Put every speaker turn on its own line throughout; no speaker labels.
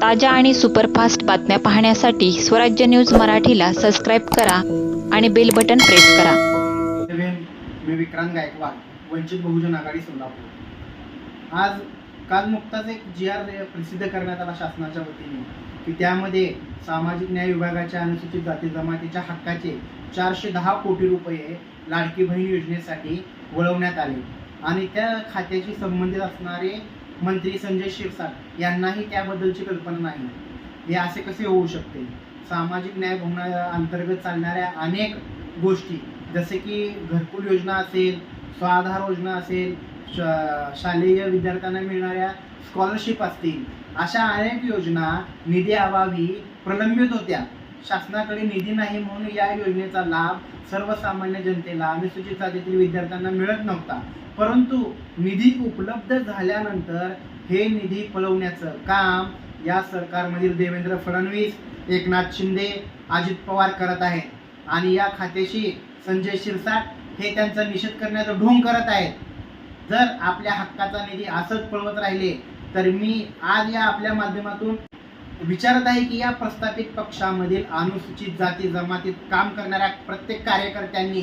ताज्या आणि सुपरफास्ट बातम्या पाहण्यासाठी स्वराज्य न्यूज मराठीला सबस्क्राईब करा आणि बेल बटन प्रेस करा.
मी विक्रांत गायकवाड वंचित बहुजन आघाडी सोलापूर. आज काल नुकताच एक जी आर प्रसिद्ध करण्यात आला शासनाच्या वतीने की त्यामध्ये सामाजिक न्याय विभागाच्या अनुसूचित जाती जमातीच्या हक्काचे चारशे दहा कोटी रुपये लाडकी बहीण योजनेसाठी वळवण्यात आले. आणि त्या खात्याशी संबंधित असणारे मंत्री संजय शिरसाट यांनाही त्याबद्दलची कल्पना नाही. हे असे कसे होऊ शकते? सामाजिक न्याय भवना अंतर्गत चालणाऱ्या अनेक गोष्टी जसे की घरकुल योजना असेल स्वाधार योजना असेल श- शालेय विद्यार्थ्यांना मिळणाऱ्या स्कॉलरशिप असतील अशा अनेक योजना निधी अभावी प्रलंबित होत्या. शासनाकडे निधी नाही म्हणून या योजनेचा लाभ सर्वसामान्य जनतेला अनुसूचित जातीतील विद्यार्थ्यांना मिळत नव्हता. परंतु निधी उपलब्ध झाल्यानंतर हे निधी पळवण्याचं काम या सरकारमधील देवेंद्र फडणवीस एकनाथ शिंदे अजित पवार करत आहेत. आणि या खात्याशी संजय शिरसाट हे त्यांचा निषेध करण्याचा ढोंग करत आहेत. जर आपल्या हक्काचा निधी असंच पळवत राहिले तर मी आज या आपल्या माध्यमातून विचारत आहे की या प्रस्थापित पक्षामधील अनुसूचित जाती जमातीत काम करणाऱ्या प्रत्येक कार्यकर्त्यांनी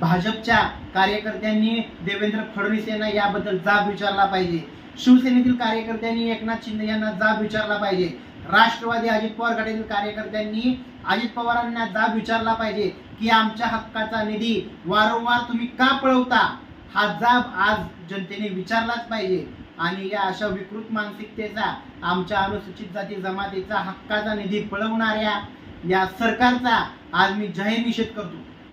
भाजपच्या कार्यकर्त्यांनी देवेंद्र फडणवीस यांना याबद्दल जाब विचारला पाहिजे. शिवसेनेतील कार्यकर्त्यांनी एकनाथ शिंदे यांना जाब विचारला पाहिजे. राष्ट्रवादी अजित पवार गटातील कार्यकर्त्यांनी अजित पवारांना जाब विचारला पाहिजे की आमच्या हक्काचा निधी वारंवार तुम्ही का पळवता? हा जाब आज जनतेने विचारलाच पाहिजे. आणि या अशा विकृत मानसिकतेचा आमच्या अनुसूचित जाती जमातीचा हक्काचा निधी पळवणाऱ्या या सरकारचा आज मी जाहीर निषेध करतो.